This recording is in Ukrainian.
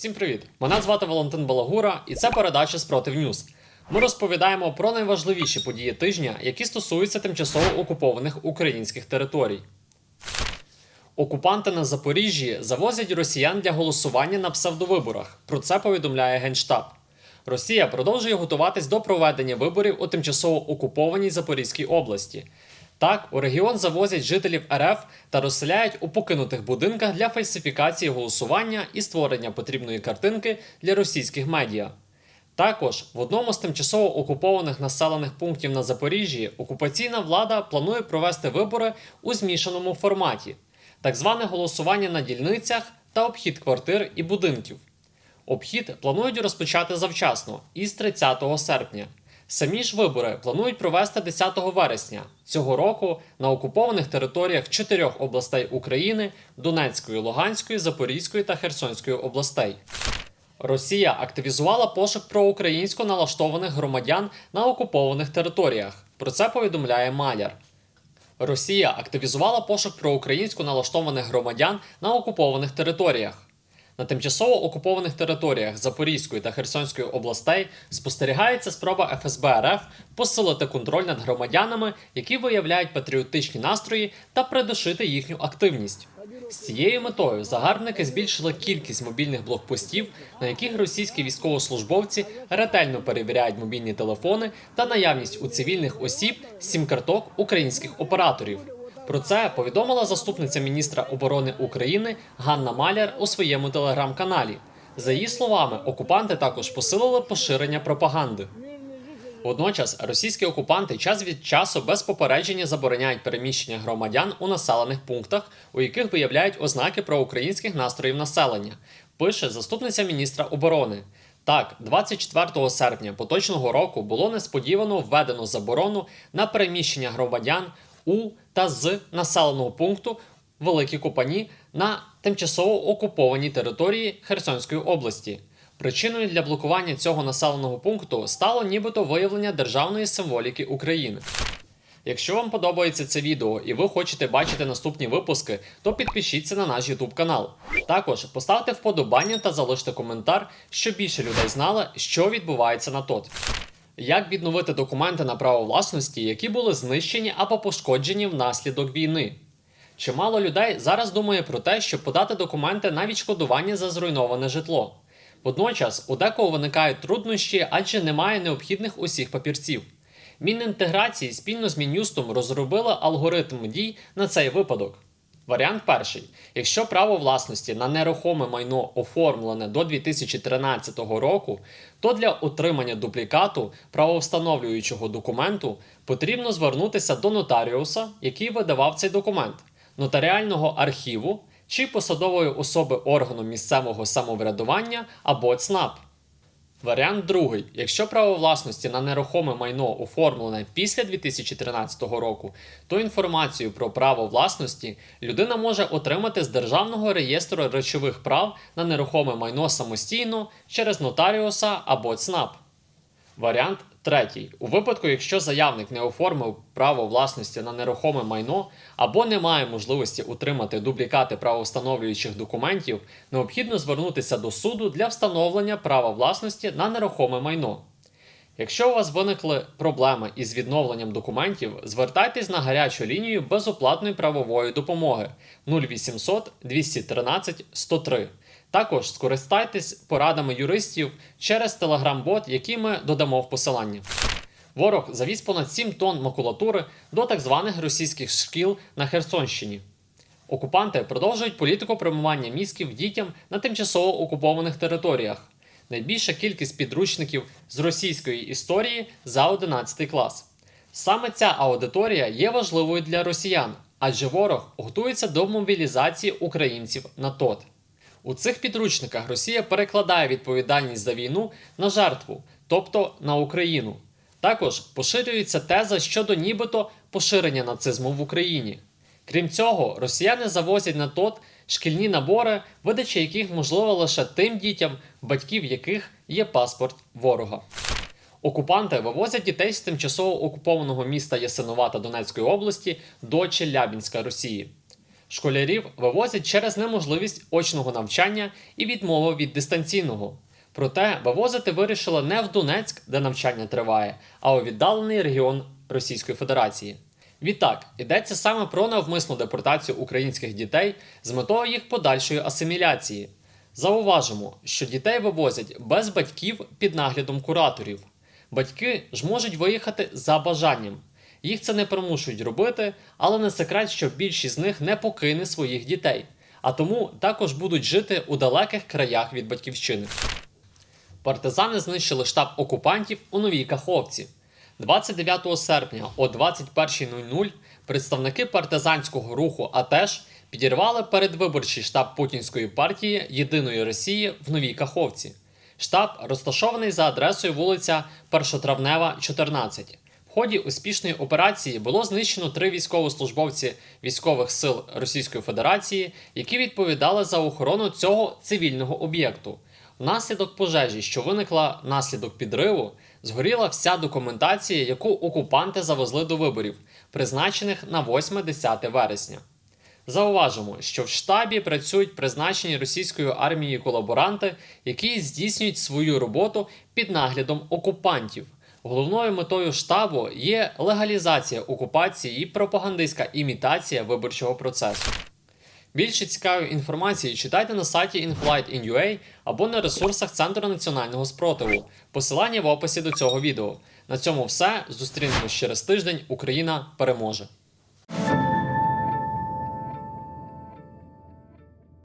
Усім привіт! Мене звати Валентин Балагура, і це передача Спротив Ньюз. Ми розповідаємо про найважливіші події тижня, які стосуються тимчасово окупованих українських територій. Окупанти на Запоріжжі завозять росіян для голосування на псевдовиборах. Про це повідомляє Генштаб. Росія продовжує готуватись до проведення виборів у тимчасово окупованій Запорізькій області. Так, у регіон завозять жителів РФ та розселяють у покинутих будинках для фальсифікації голосування і створення потрібної картинки для російських медіа. Також в одному з тимчасово окупованих населених пунктів на Запоріжжі окупаційна влада планує провести вибори у змішаному форматі, так зване голосування на дільницях та обхід квартир і будинків. Обхід планують розпочати завчасно із 30 серпня. Самі ж вибори планують провести 10 вересня цього року на окупованих територіях чотирьох областей України Донецької, Луганської, Запорізької та Херсонської областей. Росія активізувала пошук проукраїнсько налаштованих громадян на окупованих територіях. Про це повідомляє Маляр. Росія активізувала пошук проукраїнсько налаштованих громадян на окупованих територіях. На тимчасово окупованих територіях Запорізької та Херсонської областей спостерігається спроба ФСБ РФ посилити контроль над громадянами, які виявляють патріотичні настрої, та придушити їхню активність. З цією метою загарбники збільшили кількість мобільних блокпостів, на яких російські військовослужбовці ретельно перевіряють мобільні телефони та наявність у цивільних осіб сім-карток українських операторів. Про це повідомила заступниця міністра оборони України Ганна Маляр у своєму телеграм-каналі. За її словами, окупанти також посилили поширення пропаганди. Водночас російські окупанти час від часу без попередження забороняють переміщення громадян у населених пунктах, у яких виявляють ознаки проукраїнських настроїв населення, пише заступниця міністра оборони. Так, 24 серпня поточного року було несподівано введено заборону на переміщення громадян у та з населеного пункту Великі Купані на тимчасово окупованій території Херсонської області. Причиною для блокування цього населеного пункту стало нібито виявлення державної символіки України. Якщо вам подобається це відео і ви хочете бачити наступні випуски, то підпишіться на наш YouTube канал. Також поставте вподобання та залиште коментар, щоб більше людей знали, що відбувається на ТОТ. Як відновити документи на право власності, які були знищені або пошкоджені внаслідок війни? Чимало людей зараз думає про те, щоб подати документи на відшкодування за зруйноване житло. Водночас у декого виникають труднощі, адже немає необхідних усіх папірців. Мінінтеграції спільно з Мін'юстом розробили алгоритм дій на цей випадок. Варіант перший: якщо право власності на нерухоме майно оформлене до 2013 року, то для отримання дуплікату правовстановлюючого документу потрібно звернутися до нотаріуса, який видавав цей документ, нотаріального архіву чи посадової особи органу місцевого самоврядування або ЦНАП. Варіант другий. Якщо право власності на нерухоме майно оформлене після 2013 року, то інформацію про право власності людина може отримати з Державного реєстру речових прав на нерухоме майно самостійно через нотаріуса або ЦНАП. Варіант третій. У випадку, якщо заявник не оформив право власності на нерухоме майно або не має можливості утримати дублікати правовстановлюючих документів, необхідно звернутися до суду для встановлення права власності на нерухоме майно. Якщо у вас виникли проблеми із відновленням документів, звертайтесь на гарячу лінію безоплатної правової допомоги 0800 213 103. Також скористайтесь порадами юристів через телеграм-бот, який ми додамо в посиланні. Ворог завіз понад 7 тонн макулатури до так званих російських шкіл на Херсонщині. Окупанти продовжують політику промивання мізків дітям на тимчасово окупованих територіях. Найбільша кількість підручників з російської історії за 11 клас. Саме ця аудиторія є важливою для росіян, адже ворог готується до мобілізації українців на ТОТ. У цих підручниках Росія перекладає відповідальність за війну на жертву, тобто на Україну. Також поширюється теза щодо нібито поширення нацизму в Україні. Крім цього, росіяни завозять на ТОТ шкільні набори, видача яких можлива лише тим дітям, батьків яких є паспорт ворога. Окупанти вивозять дітей з тимчасово окупованого міста Ясинувата Донецької області до Челябінська Росії. Школярів вивозять через неможливість очного навчання і відмову від дистанційного. Проте вивозити вирішили не в Донецьк, де навчання триває, а у віддалений регіон Російської Федерації. Відтак, йдеться саме про навмисну депортацію українських дітей з метою їх подальшої асиміляції. Зауважимо, що дітей вивозять без батьків під наглядом кураторів. Батьки ж можуть виїхати за бажанням. Їх це не примушують робити, але не секрет, що більшість з них не покине своїх дітей, а тому також будуть жити у далеких краях від батьківщини. Партизани знищили штаб окупантів у Новій Каховці. 29 серпня о 21.00 представники партизанського руху АТЕШ підірвали передвиборчий штаб путінської партії Єдиної Росії в Новій Каховці. Штаб розташований за адресою вулиця Першотравнева, 14. В ході успішної операції було знищено три військовослужбовці військових сил Російської Федерації, які відповідали за охорону цього цивільного об'єкту. Внаслідок пожежі, що виникла внаслідок підриву, згоріла вся документація, яку окупанти завезли до виборів, призначених на 8-10 вересня. Зауважимо, що в штабі працюють призначені російською армією колаборанти, які здійснюють свою роботу під наглядом окупантів. Головною метою штабу є легалізація окупації і пропагандистська імітація виборчого процесу. Більше цікавої інформації читайте на сайті InFlight.in.ua або на ресурсах Центру національного спротиву. Посилання в описі до цього відео. На цьому все. Зустрінемось через тиждень. Україна переможе!